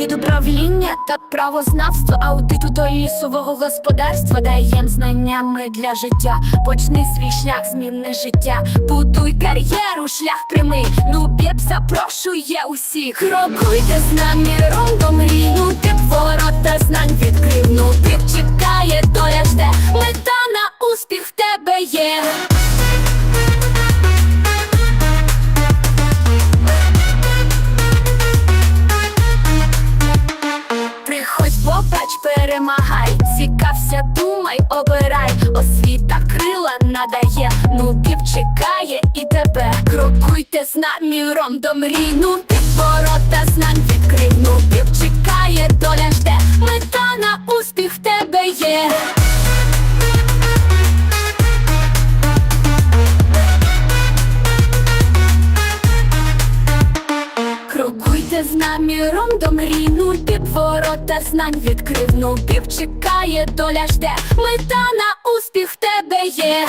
від управління та правознавства, аудиту до лісового господарства даєм знаннями для життя. Почни свій шлях, змінне життя, будуй кар'єру, шлях прямий. Ну бєб запрошує усіх. Крокуйте з нами рондом мрій, ну ти ворота знань перемагай, цікався, думай, обирай, освіта крила надає, ну пів чекає і тебе. Крокуйте з наміром до мрій, ну ти ворота знань відкрий, ну пів чекає, доля жде, мета на успіх в тебе є. З наміром до мрій, ну ворота знань відкрив, ну пів чекає, доля жде, мета на успіх в тебе є.